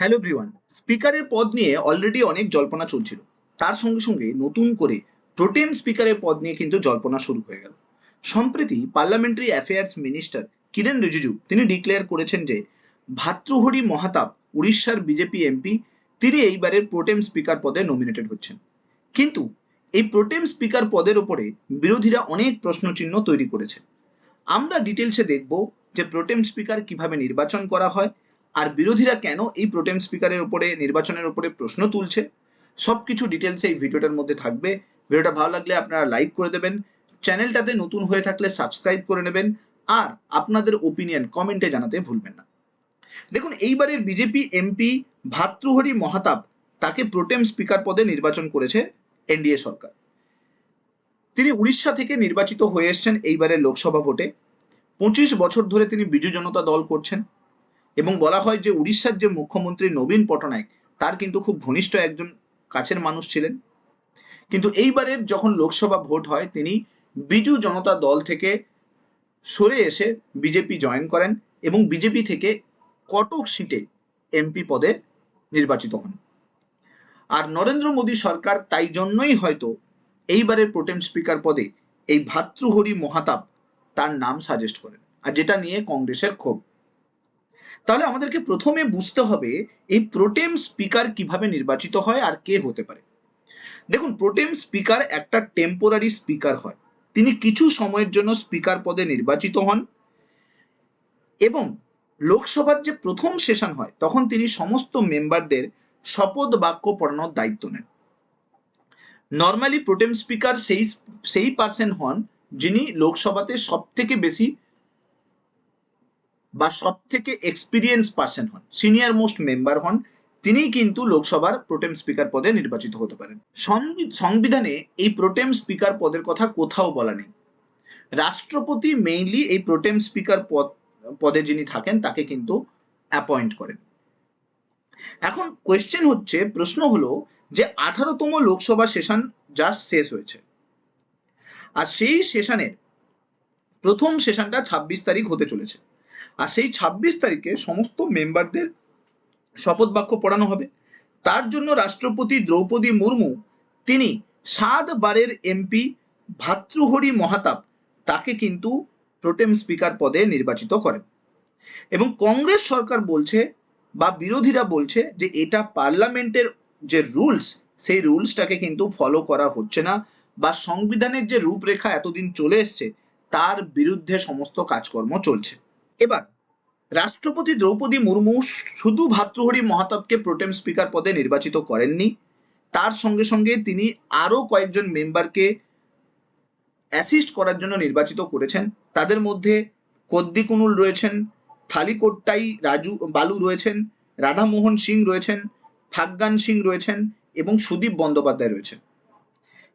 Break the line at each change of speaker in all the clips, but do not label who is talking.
Hello everyone স্পিকারের পদ নিয়ে অলরেডি অনেক জল্পনা চলছিল। তার সঙ্গে সঙ্গে নতুন করে প্রোটেম স্পিকারের পদ নিয়ে কিন্তু জল্পনা শুরু হয়ে গেল। সম্প্রতি parliamentary affairs minister Kiren Rijiju, তিনি ডিক্লেয়ার করেছেন যে, ভাতৃহরি মহাতাব, উড়িষ্যার বিজেপি এমপি তিনি এইবারের প্রোটেম স্পিকার পদে নমিনেটেড হচ্ছেন। কিন্তু এই প্রোটেম স্পিকার পদের ওপরে বিরোধীরা অনেক প্রশ্নচিহ্ন তৈরি করেছে। আমরা ডিটেলসে দেখব যে প্রোটেম স্পিকার কীভাবে নির্বাচন করা হয় আর বিরোধীরা কেন এই প্রোটেম স্পিকারের উপরে, নির্বাচনের উপরে প্রশ্ন তুলছে? সব কিছু ডিটেলসে এই ভিডিওটার মধ্যে থাকবে। ভিডিওটা ভালো লাগলে আপনারা লাইক করে দেবেন। চ্যানেলটাতে নতুন হয়ে থাকলে সাবস্ক্রাইব করে নেবেন। আর আপনাদের ওপিনিয়ন কমেন্টে জানাতে ভুলবেন না। দেখুন, এইবারের বিজেপি এমপি ভাতৃহরি মহাতাব তাকে প্রোটেম স্পিকার পদে নির্বাচন করেছে এনডিএ সরকার। তিনি উড়িষ্যা থেকে নির্বাচিত হয়ে এসেছেন এইবারের লোকসভা ভোটে। পঁচিশ বছর ধরে তিনি বিজু জনতা দল করছেন। এবং বলা হয় যে উড়িষ্যার যে মুখ্যমন্ত্রী নবীন পটনায়ক তার কিন্তু খুব ঘনিষ্ঠ একজন কাছের মানুষ ছিলেন। কিন্তু এইবারের যখন লোকসভা ভোট হয়, তিনি বিজু জনতা দল থেকে সরে এসে বিজেপি জয়েন করেন এবং বিজেপি থেকে কটক সিটে এমপি পদে নির্বাচিত হন। আর নরেন্দ্র মোদী সরকার তাই জন্যই হয়তো এইবারের প্রোটেম স্পিকার পদে এই ভাতৃহরি মহাতাব তার নাম সাজেস্ট করেন, আর যেটা নিয়ে কংগ্রেসের ক্ষোভ। তাহলে আমাদেরকে প্রথমে বুঝতে হবে এই প্রোটেম স্পিকার কীভাবে নির্বাচিত হয় আর কে হতে পারে। দেখুন প্রোটেম স্পিকার একটা টেম্পোরারি স্পিকার হয়। তিনি কিছু সময়ের জন্য স্পিকার পদে নির্বাচিত হন এবং লোকসভার যে প্রথম সেশন হয়, তখন তিনি সমস্ত মেম্বারদের শপথ বাক্য পড়ানোর দায়িত্ব নেন। নর্মালি প্রোটেম স্পিকার সেই সেই পার্সন হন যিনি লোকসভাতে সব থেকে বেশি বা সব থেকে এক্সপিরিয়েন্স পার্সন হন সিনিয়র মোস্ট মেম্বার হন, তিনিই কিন্তু লোকসভার প্রোটেম স্পিকার পদে নির্বাচিত হতে পারেন। সংবি- সংবিধানে এই প্রোটেম স্পিকার পদের কথা কোথাও বলা নেই। রাষ্ট্রপতি মেইনলি এই প্রোটেম স্পিকার পদ, পদে যিনি থাকেন, তাকে কিন্তু অ্যাপয়েন্ট করেন। এখন কোয়েশ্চেন হচ্ছে, প্রশ্ন হলো যে আঠারোতম লোকসভা সেশন যা শেষ হয়েছে, আর সেই সেশনের প্রথম সেশনটা ছাব্বিশ তারিখ হতে চলেছে। আর সেই ছাব্বিশ তারিখে সমস্ত মেম্বারদের শপথ বাক্য পড়ানো হবে। তার জন্য রাষ্ট্রপতি দ্রৌপদী মুর্মু, তিনি সাত বারের এমপি ভাতৃহরি মহাতাব, তাকে কিন্তু প্রোটেম স্পিকার পদে নির্বাচিত করেন। এবং কংগ্রেস সরকার বলছে বা বিরোধীরা বলছে যে এটা পার্লামেন্টের যে রুলস, সেই রুলসটাকে কিন্তু ফলো করা হচ্ছে না বা সংবিধানের যে রূপরেখা এতদিন চলে এসছে, তার বিরুদ্ধে সমস্ত কাজকর্ম চলছে। এবার, রাষ্ট্রপতি দ্রৌপদী মুর্মু শুধু ভাতৃহরি মহাতাবকে প্রোটেম স্পিকার পদে নির্বাচিত করেননি, তার সঙ্গে সঙ্গে তিনি আরও কয়েকজন মেম্বারকে অ্যাসিস্ট করার জন্য নির্বাচিত করেছেন। তাদের মধ্যে কদ্দিকুনুল রয়েছেন, থালিকোট্টাই রাজু, বালু রয়েছেন, রাধামোহন সিং রয়েছেন, ফাগ্গান সিং রয়েছেন এবং সুদীপ বন্দ্যোপাধ্যায় রয়েছেন।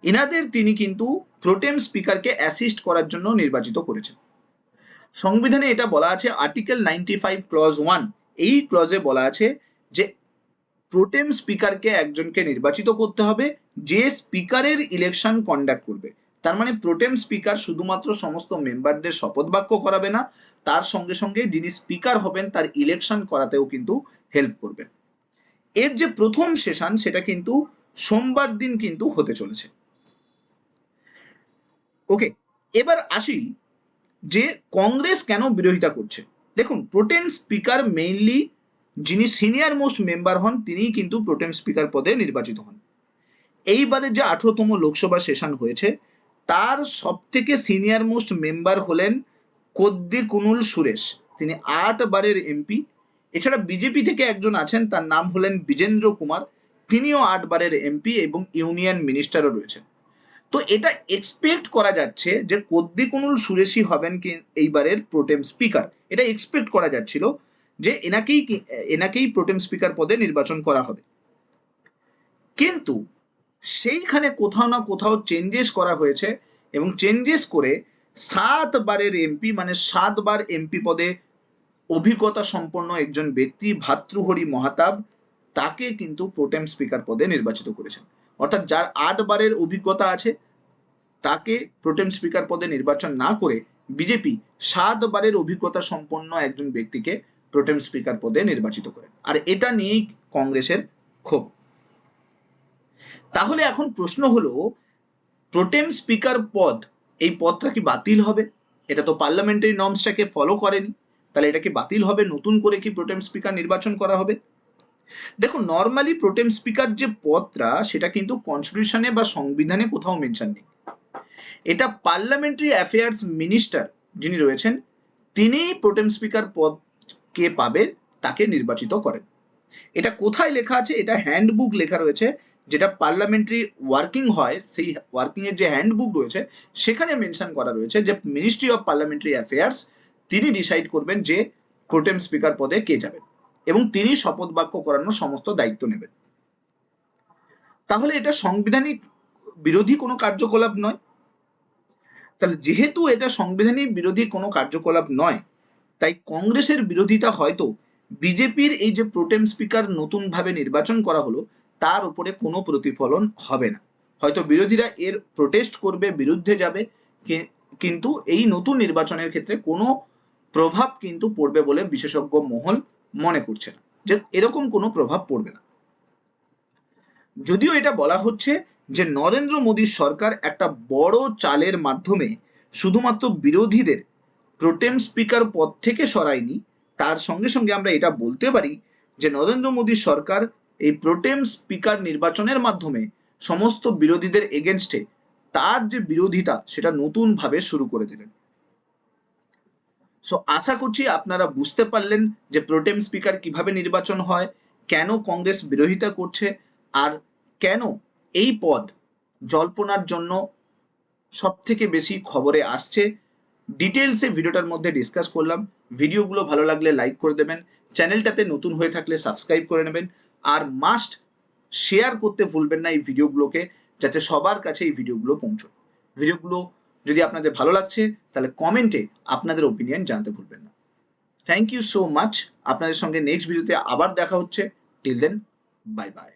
এনাদের তিনি কিন্তু প্রোটেম স্পিকারকে অ্যাসিস্ট করার জন্য নির্বাচিত করেছেন। সংবিধানে এটা বলা আছে article ninety five clause one এই ক্লজে বলা আছে যে প্রোটেম স্পিকারকে একজনকে নির্বাচিত করতে হবে, যে স্পিকারের ইলেকশন কন্ডাক্ট করবে। তার মানে প্রোটেম স্পিকার শুধুমাত্র সমস্ত মেম্বারদের শপথ বাক্য করাবে না, তার সঙ্গে সঙ্গে যিনি স্পিকার হবেন, তার ইলেকশন করাতেও কিন্তু হেল্প করবেন এর যে প্রথম সেশন সেটা কিন্তু সোমবার দিন কিন্তু হতে চলেছে। ওকে এবার আসি যে কংগ্রেস কেন বিরোধিতা করছে? দেখুন প্রোটেম স্পিকার মেইনলি যিনি সিনিয়র মোস্ট মেম্বার হন, তিনিই কিন্তু প্রোটেম স্পিকার পদে নির্বাচিত হন। এইবারে যে আঠেরোতম লোকসভা সেশন হয়েছে, তার সব থেকে সিনিয়র মোস্ট মেম্বার হলেন কদ্দি কুনুল সুরেশ। তিনি আট বারের এমপি এছাড়া বিজেপি থেকে একজন আছেন, তার নাম হলেন বিজেন্দ্র কুমার। তিনিও আট বারের এমপি এবং ইউনিয়ন মিনিস্টারও রয়েছেন। তো এটা এক্সপেক্ট করা যাচ্ছে যে কদ্দিকুনুল সুরেশি হবেন কি এইবারের প্রোটেম স্পিকার এটা এক্সপেক্ট করা যাচ্ছিল যে এনাকেই এনাকেই প্রোটেম স্পিকার পদে নির্বাচন করা হবে। কিন্তু সেইখানে কোথাও না কোথাও চেঞ্জেস করা হয়েছে এবং চেঞ্জেস করে সাতবারের এমপি মানে সাতবার এমপি পদে অভিজ্ঞতা সম্পন্ন একজন ব্যক্তি ভাতৃহরি মহাতাব, তাকে কিন্তু প্রোটেম স্পিকার পদে নির্বাচিত করেছেন। অর্থাৎ যার আট বারের অভিজ্ঞতা আছে, তাকে প্রোটেম স্পিকার পদে নির্বাচন না করে বিজেপি সাত বারের অভিজ্ঞতা সম্পন্ন একজন ব্যক্তিকে প্রোটেম স্পিকার পদে নির্বাচিত করেন। আর এটা নিয়েই কংগ্রেসের ক্ষোভ। তাহলে এখন প্রশ্ন হলো, প্রোটেম স্পিকার পদ, এই পদটা কি বাতিল হবে? এটা তো পার্লামেন্টারি নর্মসটাকে ফলো করেনি। তাহলে এটা কি বাতিল হবে? নতুন করে কি প্রোটেম স্পিকার নির্বাচন করা হবে? দেখো নর্মালি প্রোটেম স্পিকার যে পদটা, সেটা কিন্তু কনস্টিটিউশনে বা সংবিধানে কোথাও মেনশন নেই। এটা পার্লামেন্টারি অ্যাফেয়ার্স মিনিস্টার যিনি রয়েছেন তিনি প্রোটেম স্পিকার পদ কে পাবেন, তাকে নির্বাচিত করেন। এটা কোথায় লেখা আছে? এটা হ্যান্ডবুক লেখা রয়েছে, যেটা পার্লামেন্টারি ওয়ার্কিং হয়, সেই ওয়ার্কিং এর যে হ্যান্ডবুক রয়েছে, সেখানে মেনশন করা রয়েছে যে মিনিস্ট্রি অফ পার্লামেন্টারি অ্যাফেয়ার্স তিনি ডিসাইড করবেন যে প্রোটেম স্পিকার পদে কে যাবেন। এবং তিনি শপথ বাক্য করানোর সমস্ত দায়িত্ব নেবেন। তাহলে এটা সাংবিধানিক বিরোধী কোনো কার্যকলাপ নয়? তাহলে যেহেতু এটা সংবিধানিক বিরোধী কোনো কার্যকলাপ নয়, তাই কংগ্রেসের বিরোধিতা হয়তো বিজেপির এই যে প্রোটেম স্পিকার নতুনভাবে নির্বাচন করা হলো, তার উপরে কোনো প্রতিফলন হবে না। হয়তো বিরোধীরা এর প্রোটেস্ট করবে, বিরুদ্ধে যাবে কিন্তু এই নতুন নির্বাচনের ক্ষেত্রে কোনো প্রভাব কিন্তু পড়বে বলে বিশেষজ্ঞ মহল মনে করছে না, যে এরকম কোনো প্রভাব পড়বে না। যদিও এটা বলা হচ্ছে যে নরেন্দ্র মোদীর সরকার একটা বড় চালের মাধ্যমে শুধুমাত্র বিরোধীদের প্রোটেম স্পিকার পদ থেকে সরায়নি, তার সঙ্গে সঙ্গে আমরা এটা বলতে পারি যে নরেন্দ্র মোদীর সরকার এই প্রোটেম স্পিকার নির্বাচনের মাধ্যমে সমস্ত বিরোধীদের এগেনস্টে তার যে বিরোধিতা, সেটা নতুনভাবে শুরু করে দিলেন। সো আশা করছি আপনারা বুঝতে পারলেন যে প্রোটেম স্পিকার কীভাবে নির্বাচন হয়, কেন কংগ্রেস বিরোধিতা করছে, আর কেন এই পদ জল্পনার জন্য সব থেকে বেশি খবরে আসছে। ডিটেলসে ভিডিওটার মধ্যে ডিসকাস করলাম। ভিডিওগুলো ভালো লাগলে লাইক করে দেবেন। চ্যানেলটাতে নতুন হয়ে থাকলে সাবস্ক্রাইব করে নেবেন। আর মাস্ট শেয়ার করতে ভুলবেন না এই ভিডিওগুলোকে, যাতে সবার কাছে এই ভিডিওগুলো পৌঁছয় ভিডিওগুলো যদি আপনাদের ভালো লাগছে, তাহলে কমেন্টে আপনাদের ওপিনিয়ন জানতে ভুলবেন না। থ্যাংক ইউ সো মাচ আপনাদের সঙ্গে নেক্সট ভিডিওতে আবার দেখা হচ্ছে। Till then bye bye